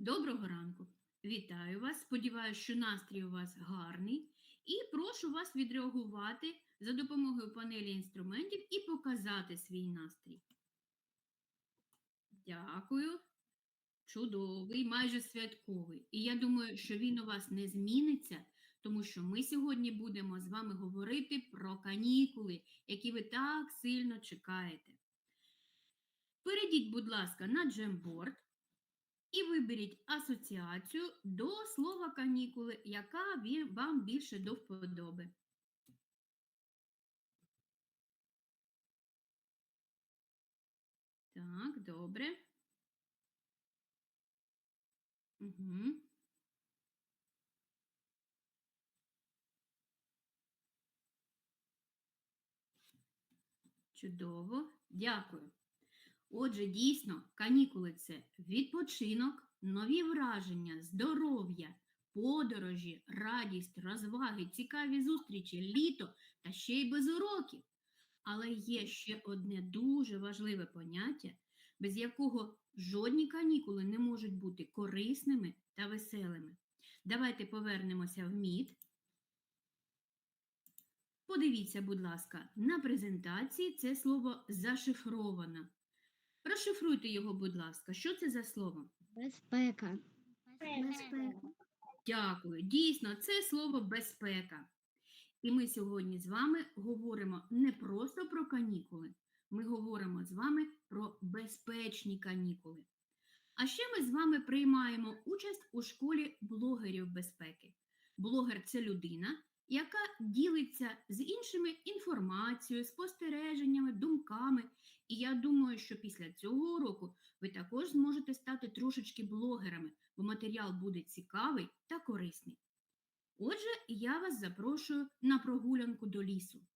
Доброго ранку. Вітаю вас. Сподіваюся, що настрій у вас гарний. І прошу вас відреагувати за допомогою панелі інструментів і показати свій настрій. Дякую. Чудовий, майже святковий. І я думаю, що він у вас не зміниться, тому що ми сьогодні будемо з вами говорити про канікули, які ви так сильно чекаєте. Перейдіть, будь ласка, на джемборд і виберіть асоціацію до слова канікули, яка вам більше до вподоби. Так, добре. Угу. Чудово, дякую. Отже, дійсно, канікули це відпочинок, нові враження, здоров'я, подорожі, радість, розваги, цікаві зустрічі, літо та ще й без уроків. Але є ще одне дуже важливе поняття, без якого жодні канікули не можуть бути корисними та веселими. Давайте повернемося в МІД. Подивіться, будь ласка, на презентації це слово зашифровано. Розшифруйте його, будь ласка. Що це за слово? Безпека. Безпека. Дякую. Дійсно, це слово безпека. І ми сьогодні з вами говоримо не просто про канікули, ми говоримо з вами про безпечні канікули. А ще ми з вами приймаємо участь у школі блогерів безпеки. Блогер це людина, яка ділиться з іншими інформацією, спостереженнями, думками. І я думаю, що після цього уроку ви також зможете стати трошечки блогерами, бо матеріал буде цікавий та корисний. Отже, я вас запрошую на прогулянку до лісу.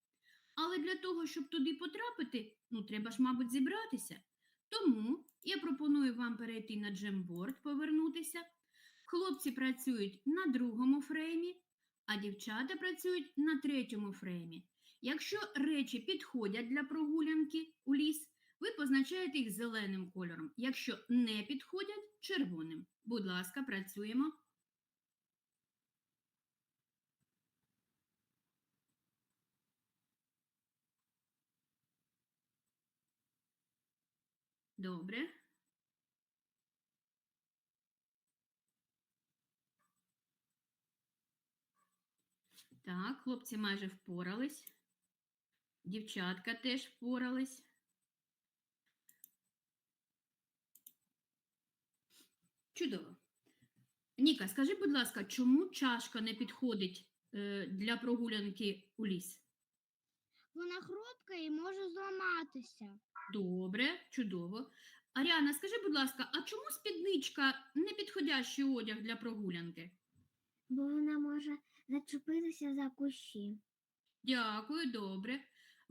Але для того, щоб туди потрапити, ну треба ж, мабуть, зібратися. Тому я пропоную вам перейти на джемборд, повернутися. Хлопці працюють на другому фреймі, а дівчата працюють на третьому фреймі. Якщо речі підходять для прогулянки у ліс, ви позначаєте їх зеленим кольором. Якщо не підходять червоним. Будь ласка, працюємо. Добре. Так, хлопці майже впорались. Дівчатка теж впорались. Чудово. Ніка, скажи, будь ласка, чому чашка не підходить е, для прогулянки у ліс? Вона хрупка і може зламатися. Добре, чудово. Аріана, скажи, будь ласка, а чому спідничка не підходящий одяг для прогулянки? Бо вона може зачепитися за кущі. Дякую, добре.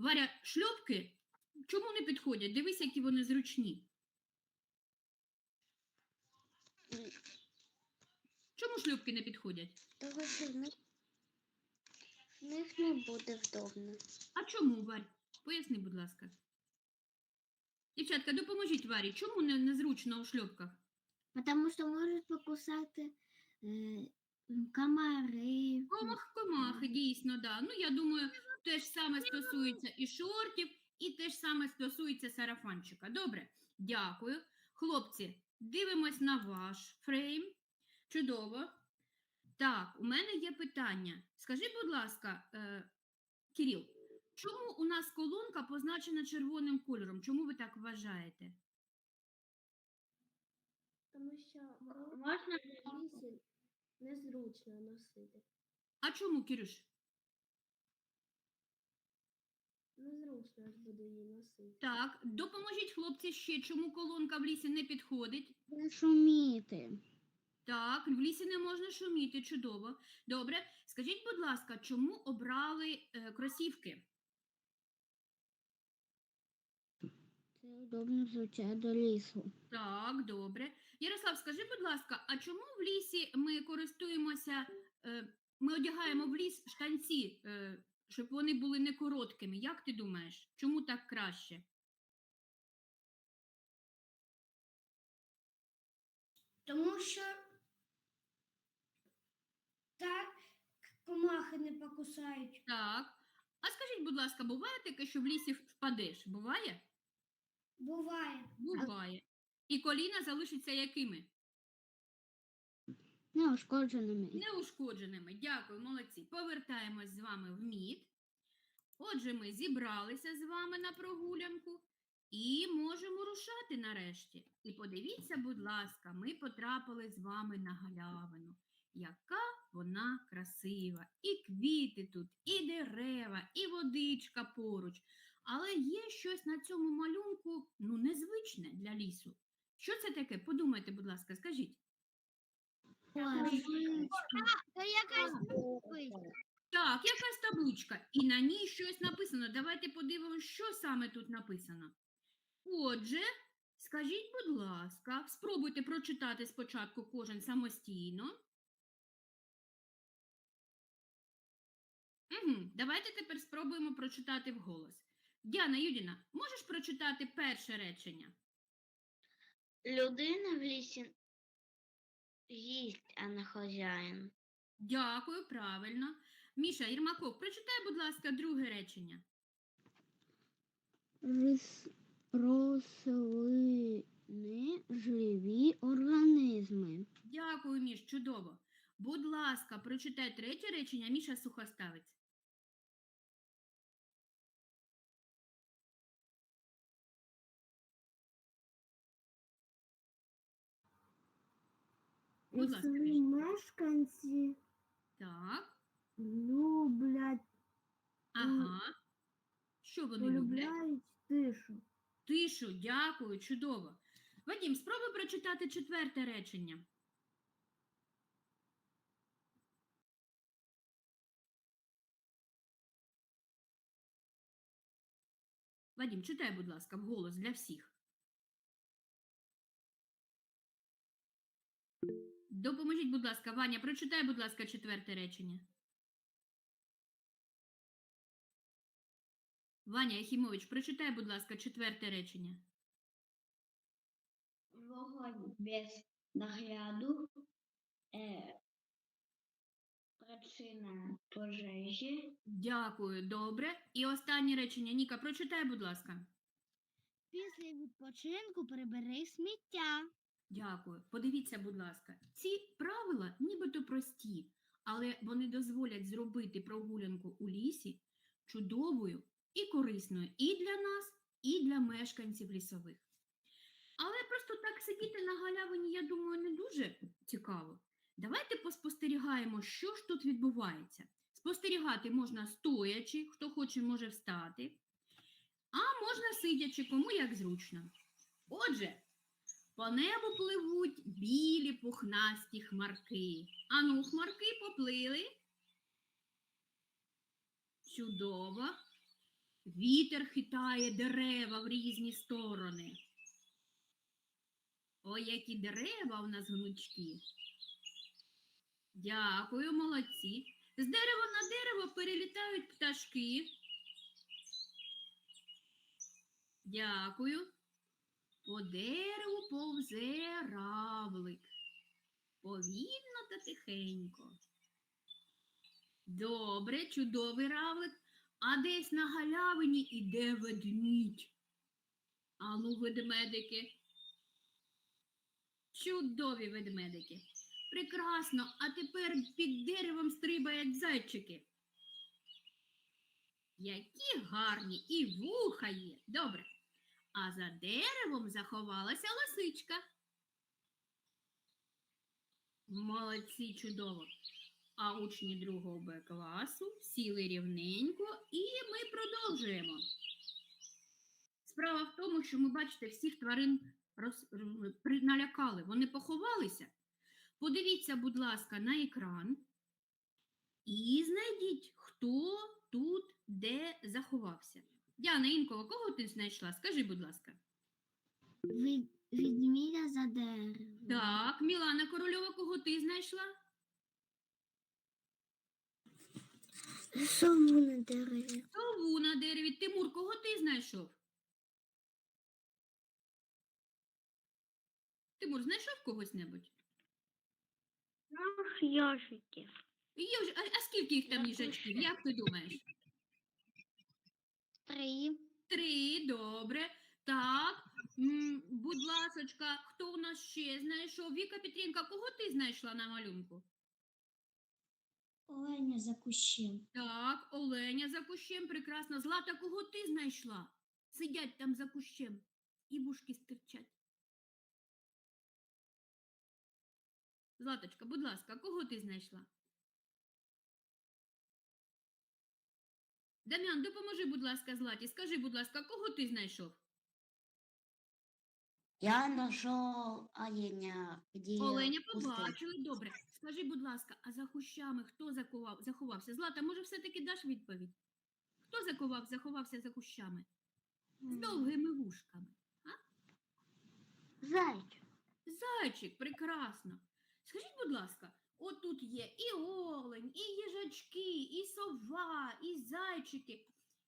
Варя, шльопки чому не підходять? Дивись, які вони зручні. Чому шльопки не підходять? Того що в них, в них не буде вдобно. А чому, Варь? Поясни, будь ласка. Дівчатка, допоможіть Варі, чому не, незручно у шльопках? Тому що можуть покусати е, комари. Комах, комахи, дійсно, да. Ну, я думаю, те ж саме стосується і шортів, і те ж саме стосується сарафанчика. Добре, дякую. Хлопці, дивимось на ваш фрейм. Чудово. Так, у мене є питання. Скажи, будь ласка, е, Кирил, чому у нас колонка позначена червоним кольором? Чому ви так вважаєте? Тому що Можна в лісі незручно носити. А чому, Кирюш? Незручно ж буду її носити. Так, допоможіть хлопці ще, чому колонка в лісі не підходить? не шуміти. Так, в лісі не можна шуміти, чудово. Добре, скажіть, будь ласка, чому обрали е, кросівки? Це удобно взуття до лісу. Так, добре. Ярослав, скажи, будь ласка, а чому в лісі ми користуємося, е, ми одягаємо в ліс штанці, е, щоб вони були не короткими? Як ти думаєш, чому так краще? Тому що так комахи не покусають. Так. А скажіть, будь ласка, буває таке, що в лісі впадеш? Буває? Буває. Буває. І коліна залишаться якими? Неушкодженими. Неушкодженими. Дякую, молодці. Повертаємось з вами в мід. Отже, ми зібралися з вами на прогулянку і можемо рушати нарешті. І подивіться, будь ласка, ми потрапили з вами на галявину. Яка вона красива! І квіти тут, і дерева, і водичка поруч. Але є щось на цьому малюнку ну, незвичне для лісу. Що це таке? Подумайте, будь ласка, скажіть. Якась. Так, якась табличка, і на ній щось написано. Давайте подивимося, що саме тут написано. Отже, скажіть, будь ласка, спробуйте прочитати спочатку кожен самостійно. Угу. Давайте тепер спробуємо прочитати вголос. Діана Юдіна, можеш прочитати перше речення? Людина в лісі їсть, а не хазяїн. Дякую, правильно. Міша Єрмаков, прочитай, будь ласка, друге речення. Рослини живі організми. Дякую, Міш, чудово. Будь ласка, прочитай третє речення, Міша Сухоставець. Будь ласка, Лісові мешканці Так, люблять, ага. Що вони люблять? полюбляють тишу. Тишу, дякую, чудово. Вадім, спробуй прочитати четверте речення. Вадім, читай, будь ласка, вголос для всіх. Допоможіть, будь ласка, Ваня, прочитай, будь ласка, четверте речення. Ваня Єхімович, прочитай, будь ласка, четверте речення. Вогонь без нагляду е, причина пожежі. Дякую, добре. І останнє речення. Ніка, прочитай, будь ласка. Після відпочинку прибери сміття. Дякую. Подивіться, будь ласка, ці правила нібито прості, але вони дозволять зробити прогулянку у лісі чудовою і корисною і для нас, і для мешканців лісових. Але просто так сидіти на галявині, я думаю, не дуже цікаво. Давайте поспостерігаємо, що ж тут відбувається. Спостерігати можна стоячи, хто хоче, може встати, а можна сидячи, кому як зручно. Отже, по небу пливуть білі пухнасті хмарки. Ану, хмарки поплили. Чудово. Вітер хитає дерева в різні сторони. Ой, які дерева у нас гнучкі. Дякую, молодці. З дерева на дерево перелітають пташки. Дякую. По дереву повзе равлик. Повільно та тихенько. Добре, чудовий равлик. А десь на галявині іде ведмідь. Ану, ведмедики. Чудові ведмедики. Прекрасно, а тепер під деревом стрибають зайчики. Які гарні і вуха є. Добре. А за деревом заховалася лисичка. Молодці, чудово. А учні другого Б класу сіли рівненько і ми продовжуємо. Справа в тому, що ми, бачите, всіх тварин роз... налякали. Вони поховалися. Подивіться, будь ласка, на екран і знайдіть, хто тут де заховався. Діана Інкова, кого ти знайшла? Скажи, будь ласка. Від, відміля за деревом. Так, Мілана Корольова, кого ти знайшла? Сову на дереві. Сову на дереві. Тимур, кого ти знайшов? Тимур, знайшов когось небудь? Є вже- а, а скільки їх там їжачків? Як ти думаєш? Три. Три, добре. Так, м, будь ласочка, хто у нас ще знайшов? Віка Петрінка, кого ти знайшла на малюнку? Оленя за кущем. Так, Оленя за кущем, прекрасно. Злата, кого ти знайшла? Сидять там за кущем і вушки стирчать. Златочка, будь ласка, кого ти знайшла? Дам'ян, допоможи, будь ласка, Златі. Скажи, будь ласка, кого ти знайшов? Я нашел оленя, где Оленя побачили, добре. Скажи, будь ласка, а за кущами хто заховав, заховався? Злата, може, все-таки даш відповідь? Хто заховав, заховався за кущами? З довгими вушками. Зайчик. Зайчик, прекрасно. Скажіть, будь ласка, от тут є і олень, і їжачки, і сова, і зайчики.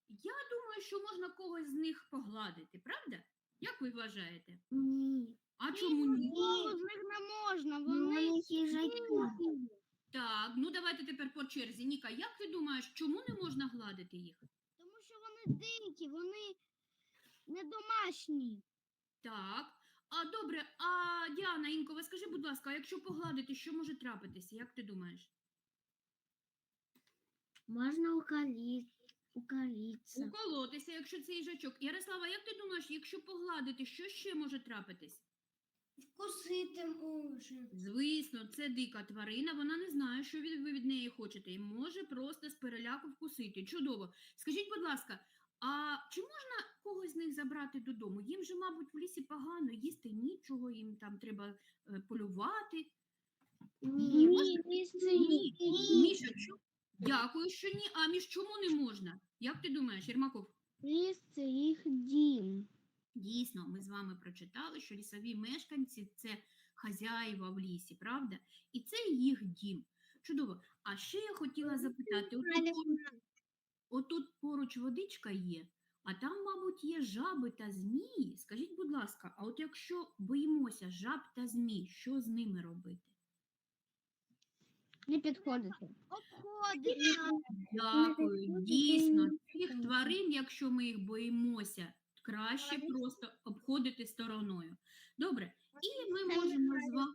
Я думаю, що можна когось з них погладити, правда? Як ви вважаєте? Ні. А чому ні? з них не можна, Вони їжаки. Так, ну давайте тепер по черзі. Ніка, як ти думаєш, чому не можна гладити їх? Тому що вони дикі, вони не домашні. Так. А добре, а Діана Інкова, скажи, будь ласка, а якщо погладити, що може трапитися? Як ти думаєш? Можна уколіться. Уколотися, якщо це їжачок. Ярослава, як ти думаєш, якщо погладити, що ще може трапитись? Вкусити може. Звісно, це дика тварина, вона не знає, що від, ви від неї хочете, і може просто з переляку вкусити. Чудово. Скажіть, будь ласка, а чи можна когось з них забрати додому? Їм же, мабуть, в лісі погано, їсти нічого, їм там треба е, полювати. Ні. Ні. Міша, чо- Дякую, що ні. А між чому не можна? Як ти думаєш, Єрмаков? Ліс це їх дім. Дійсно, ми з вами прочитали, що лісові мешканці це хазяїва в лісі, правда? І це їх дім. Чудово. А ще я хотіла запитати: отут, отут поруч водичка є, а там, мабуть, є жаби та змії. Скажіть, будь ласка, а от якщо боїмося жаб та змій, що з ними робити? Не підходити. Обходити. Дякую, дійсно, цих тварин, якщо ми їх боїмося, краще просто обходити стороною. Добре, і ми можемо з вами,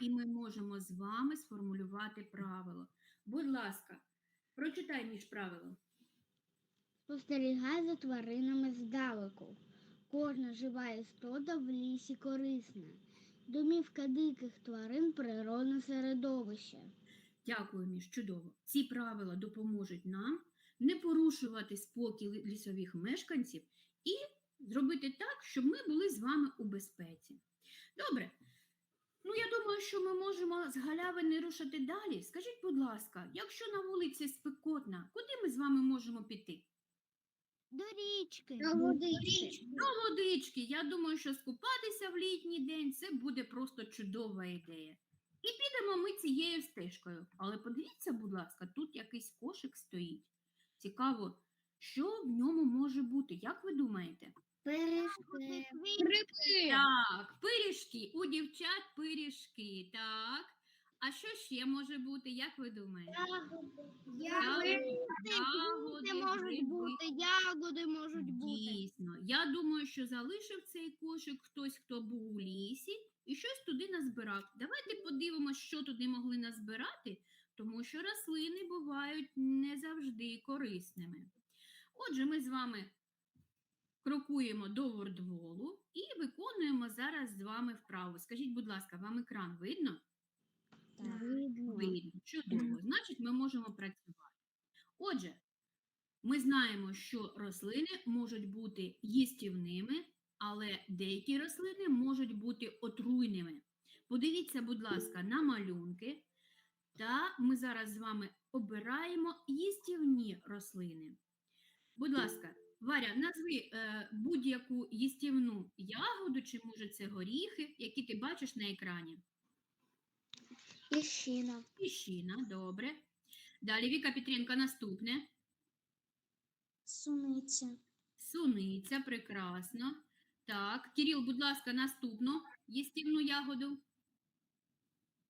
і ми можемо з вами сформулювати правило. Будь ласка, прочитай між правилом. Спостерігай за тваринами здалеку. Кожна жива істота в лісі корисна. Домівка диких тварин природне середовище. Дякую, Міш, чудово. Ці правила допоможуть нам не порушувати спокій лісових мешканців і зробити так, щоб ми були з вами у безпеці. Добре. Ну, я думаю, що ми можемо з галявини рушити далі. Скажіть, будь ласка, якщо на вулиці спекотна, куди ми з вами можемо піти? До річки. До водички. Я думаю, що скупатися в літній день це буде просто чудова ідея. І підемо ми цією стежкою. Але подивіться, будь ласка, тут якийсь кошик стоїть. Цікаво, що в ньому може бути, як ви думаєте? Пиріжки. Так, пиріжки. У дівчат пиріжки. Так. А що ще може бути, як ви думаєте? Ягоди, Ягоди можуть гриби. бути, ягоди можуть бути. Дійсно, я думаю, що залишив цей кошик хтось, хто був у лісі, і щось туди назбирав. Давайте подивимося, що туди могли назбирати, тому що рослини бувають не завжди корисними. Отже, ми з вами крокуємо до вордволу і виконуємо зараз з вами вправу. Скажіть, будь ласка, вам екран видно? Видно. Чудово. Значить, ми можемо працювати. Отже, ми знаємо, що рослини можуть бути їстівними, але деякі рослини можуть бути отруйними. Подивіться, будь ласка, на малюнки. Та ми зараз з вами обираємо їстівні рослини. Будь ласка, Варя, назви е, будь-яку їстівну ягоду, чи може це горіхи, які ти бачиш на екрані. Ліщина. Піщина, добре. Далі Віка Петренко наступне. Суниця. Суниця, прекрасно. Так, Кирил, будь ласка, наступну їстівну ягоду.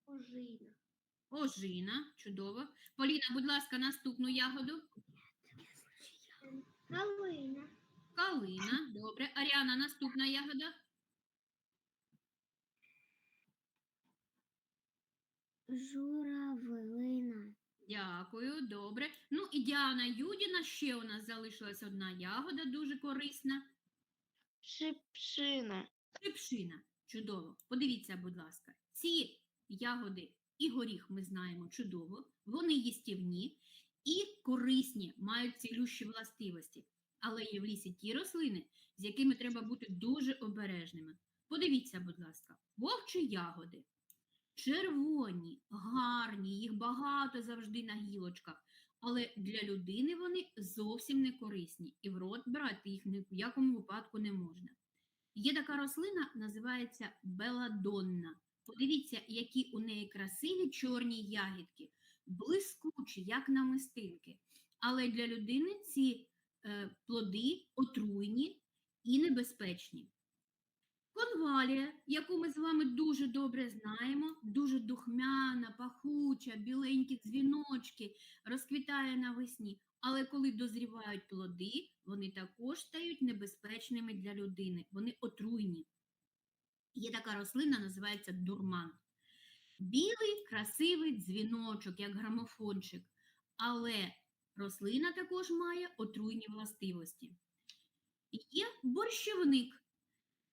Ожина. Ожина, чудово. Поліна, будь ласка, наступну ягоду. Калина. Калина, добре. Аріана, наступна ягода. Журавлина. Дякую, добре. Ну і Діана Юдіна, ще у нас залишилась одна ягода, дуже корисна. Шипшина. Шипшина. Чудово. Подивіться, будь ласка, ці ягоди і горіх ми знаємо чудово, вони їстівні і корисні, мають цілющі властивості. Але є в лісі ті рослини, з якими треба бути дуже обережними. Подивіться, будь ласка, вовчі ягоди. Червоні, гарні, їх багато завжди на гілочках, але для людини вони зовсім не корисні, і в рот брати їх ні в якому випадку не можна. Є така рослина, називається беладонна. Подивіться, які у неї красиві чорні ягідки, блискучі, як намистинки. Але для людини ці е, плоди отруйні і небезпечні. Конвалія, яку ми з вами дуже добре знаємо, дуже духмяна, пахуча, біленькі дзвіночки, розквітає навесні. Але коли дозрівають плоди, вони також стають небезпечними для людини. Вони отруйні. Є така рослина, називається дурман. Білий красивий дзвіночок, як грамофончик. Але рослина також має отруйні властивості. Є борщівник.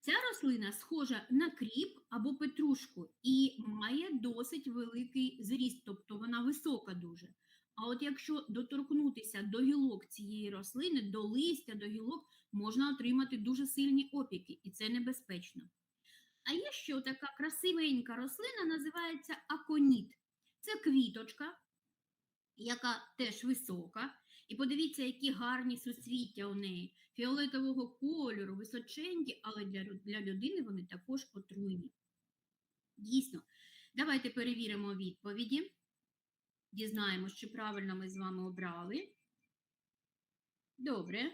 Ця рослина схожа на кріп або петрушку і має досить великий зріст, тобто вона висока дуже. А от якщо доторкнутися до гілок цієї рослини, до листя, до гілок, можна отримати дуже сильні опіки, і це небезпечно. А є ще така красивенька рослина, називається аконіт. Це квіточка, яка теж висока. І подивіться, які гарні суцвіття у неї, фіолетового кольору, височенькі, але для, для людини вони також отруйні. Дійсно, давайте перевіримо відповіді. Дізнаємось, чи правильно ми з вами обрали. Добре.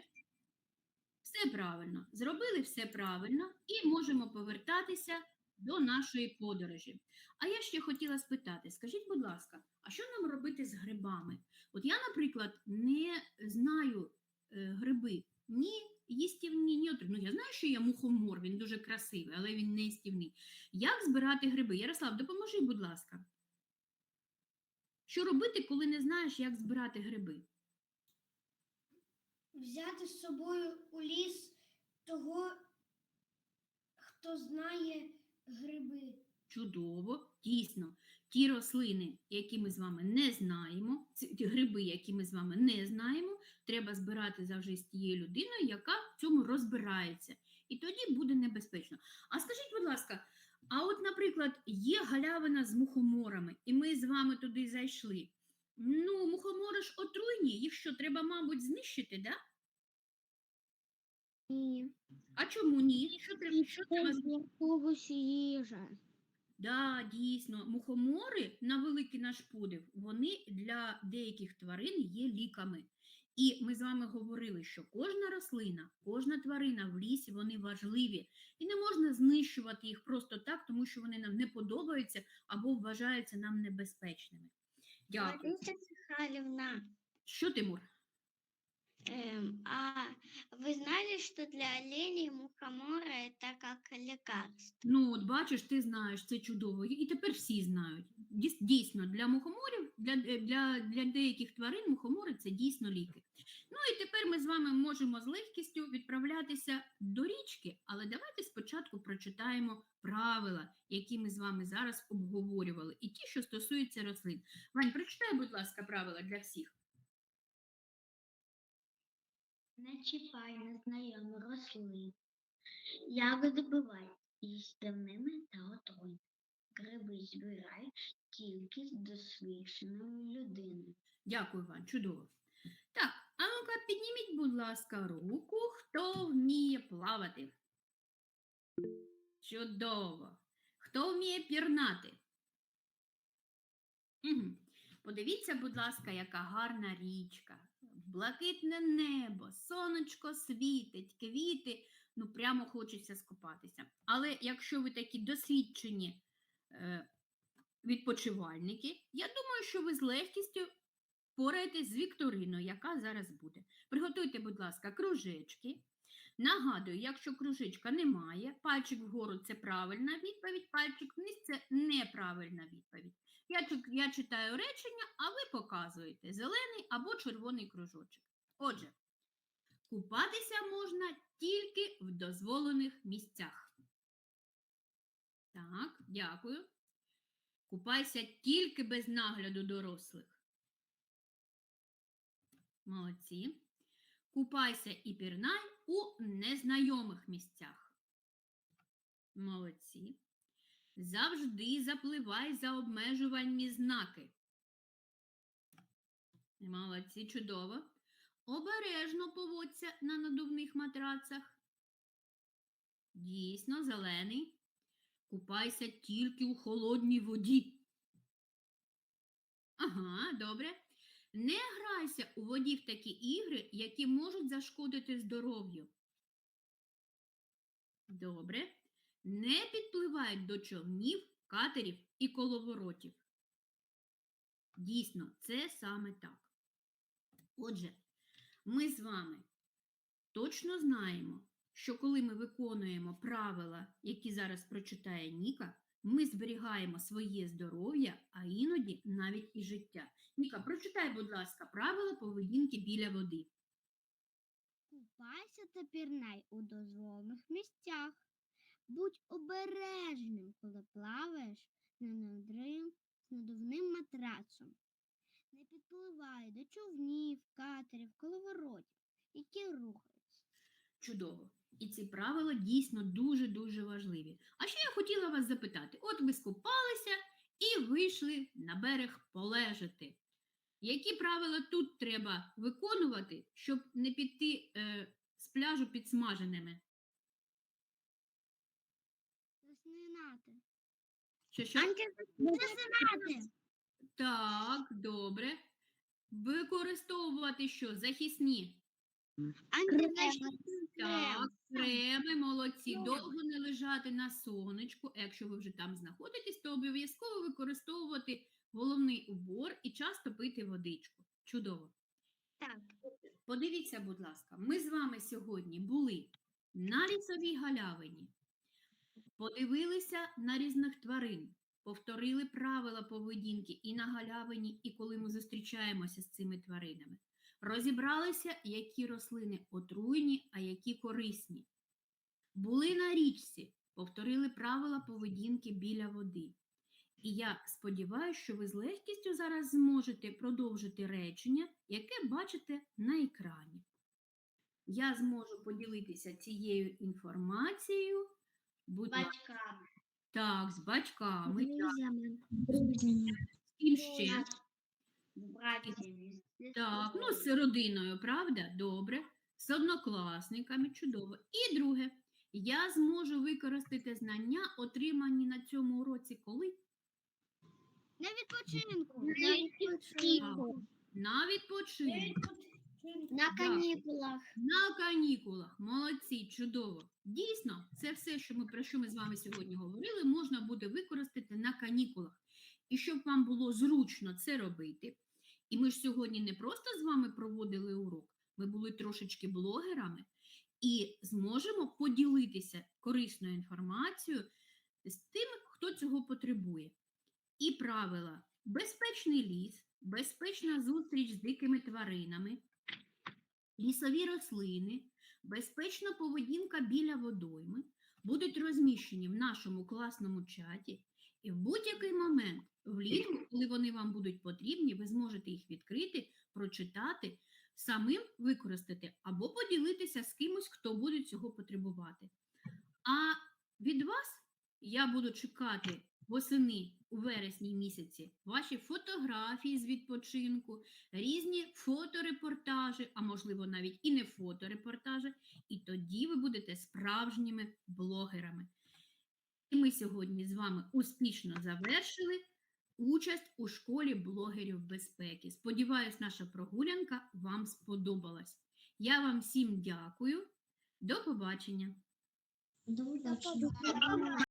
Все правильно. Зробили все правильно і можемо повертатися до нашої подорожі. А я ще хотіла спитати: скажіть, будь ласка, а що нам робити з грибами? От я, наприклад, не знаю е, гриби ні їстівні, ні отруйні. Ну, я знаю, що є мухомор, він дуже красивий, але він не їстівний. Як збирати гриби? Ярослав, допоможи, будь ласка. Що робити, коли не знаєш, як збирати гриби? Взяти з собою у ліс того, хто знає гриби. Чудово, дійсно, ті рослини, які ми з вами не знаємо, ці ті гриби, які ми з вами не знаємо, треба збирати завжди з тією людиною, яка в цьому розбирається. І тоді буде небезпечно. А скажіть, будь ласка, а от, наприклад, є галявина з мухоморами, і ми з вами туди зайшли. Ну, мухомори ж отруйні, їх що, треба, мабуть, знищити, да? Ні. А чому ні? Що треба, що треба їжа. Да, дійсно, мухомори на великий наш подив, вони для деяких тварин є ліками. І ми з вами говорили, що кожна рослина, кожна тварина в лісі, вони важливі. І не можна знищувати їх просто так, тому що вони нам не подобаються або вважаються нам небезпечними. Дякую. Що, Тимур? эм, а вы знали, что для оленей мухомора это как лекарство? Ну, от бачиш, ти знаєш, це чудово. І тепер всі знають. Дійс- Дійсно, для мухоморів, для, е, для, для деяких тварин мухомори це дійсно ліки. Ну і тепер ми з вами можемо з легкістю відправлятися до річки, але давайте спочатку прочитаємо правила, які ми з вами зараз обговорювали, і ті, що стосуються рослин. Вань, прочитай, будь ласка, правила для всіх. Не чіпай незнайомі рослини. Ягоди бувають їстівними та отруйними. Гриби збирай тільки з досвідченою людиною. Дякую, Вань, чудово. Так, а ну-ка, підніміть, будь ласка, руку, хто вміє плавати. Чудово. Хто вміє пірнати? Угу. Подивіться, будь ласка, яка гарна річка. Блакитне небо, сонечко світить, квіти. Ну, прямо хочеться скупатися. Але якщо ви такі досвідчені е, відпочивальники, я думаю, що ви з легкістю впораєтесь з вікториною, яка зараз буде. Приготуйте, будь ласка, кружечки. Нагадую, якщо кружечка немає, пальчик вгору це правильна відповідь, пальчик вниз це неправильна відповідь. Я, я читаю речення, а ви показуєте зелений або червоний кружочок. Отже, купатися можна тільки в дозволених місцях. Так, дякую. Купайся тільки без нагляду дорослих. Молодці. Купайся і пірнай у незнайомих місцях. Молодці. Завжди запливай за обмежувальні знаки. Молодці, чудово. Обережно поводься на надувних матрацах. Дійсно, зелений. Купайся тільки у холодній воді. Ага, добре. Не грайся у воді в такі ігри, які можуть зашкодити здоров'ю. Добре. Не підпливай до човнів, катерів і коловоротів. Дійсно, це саме так. Отже, ми з вами точно знаємо, що коли ми виконуємо правила, які зараз прочитає Ніка, ми зберігаємо своє здоров'я, а іноді навіть і життя. Ніка, прочитай, будь ласка, правила поведінки біля води. Купайся та пірнай у дозволених місцях. Будь обережним, коли плаваєш на надрим з надувним матрацом. Не підпливай до човнів, катерів, коловоротів, які рухаються. Чудово. І ці правила дійсно дуже-дуже важливі. А ще я хотіла вас запитати: от ви скупалися і вийшли на берег полежати. Які правила тут треба виконувати, щоб не піти е, з пляжу підсмаженими? Що, що? Заснинати. Так, добре. Використовувати що? Захисні. Так, креми, молодці. Довго не лежати на сонечку. А Якщо ви вже там знаходитесь, то обов'язково використовувати головний убор і часто пити водичку. Чудово. Так. Подивіться, будь ласка, ми з вами сьогодні були на лісовій галявині, подивилися на різних тварин, повторили правила поведінки і на галявині, і коли ми зустрічаємося з цими тваринами. Розібралися, які рослини отруйні, а які корисні. Були на річці, повторили правила поведінки біля води. І я сподіваюся, що ви з легкістю зараз зможете продовжити речення, яке бачите на екрані. Я зможу поділитися цією інформацією. Будь ласка. Так, з батьками. Друзями. З ким ще? Так, ну з родиною, правда? Добре. З однокласниками, чудово. І друге, я зможу використати знання, отримані на цьому уроці, коли? На відпочинку. На відпочинку. На Да. канікулах. На канікулах. Молодці, чудово. Дійсно, це все, що ми про що ми з вами сьогодні говорили, можна буде використати на канікулах. І щоб вам було зручно це робити. І ми ж сьогодні не просто з вами проводили урок, ми були трошечки блогерами і зможемо поділитися корисною інформацією з тим, хто цього потребує. І правила: безпечний ліс, безпечна зустріч з дикими тваринами, лісові рослини, безпечна поведінка біля водойми будуть розміщені в нашому класному чаті, і в будь-який момент влітку, коли вони вам будуть потрібні, ви зможете їх відкрити, прочитати, самим використати або поділитися з кимось, хто буде цього потребувати. А від вас я буду чекати восени у вересні місяці ваші фотографії з відпочинку, різні фоторепортажі, а можливо навіть і не фоторепортажі, і тоді ви будете справжніми блогерами. І ми сьогодні з вами успішно завершили участь у школі блогерів безпеки. Сподіваюсь, наша прогулянка вам сподобалась. Я вам всім дякую. До побачення! До побачення.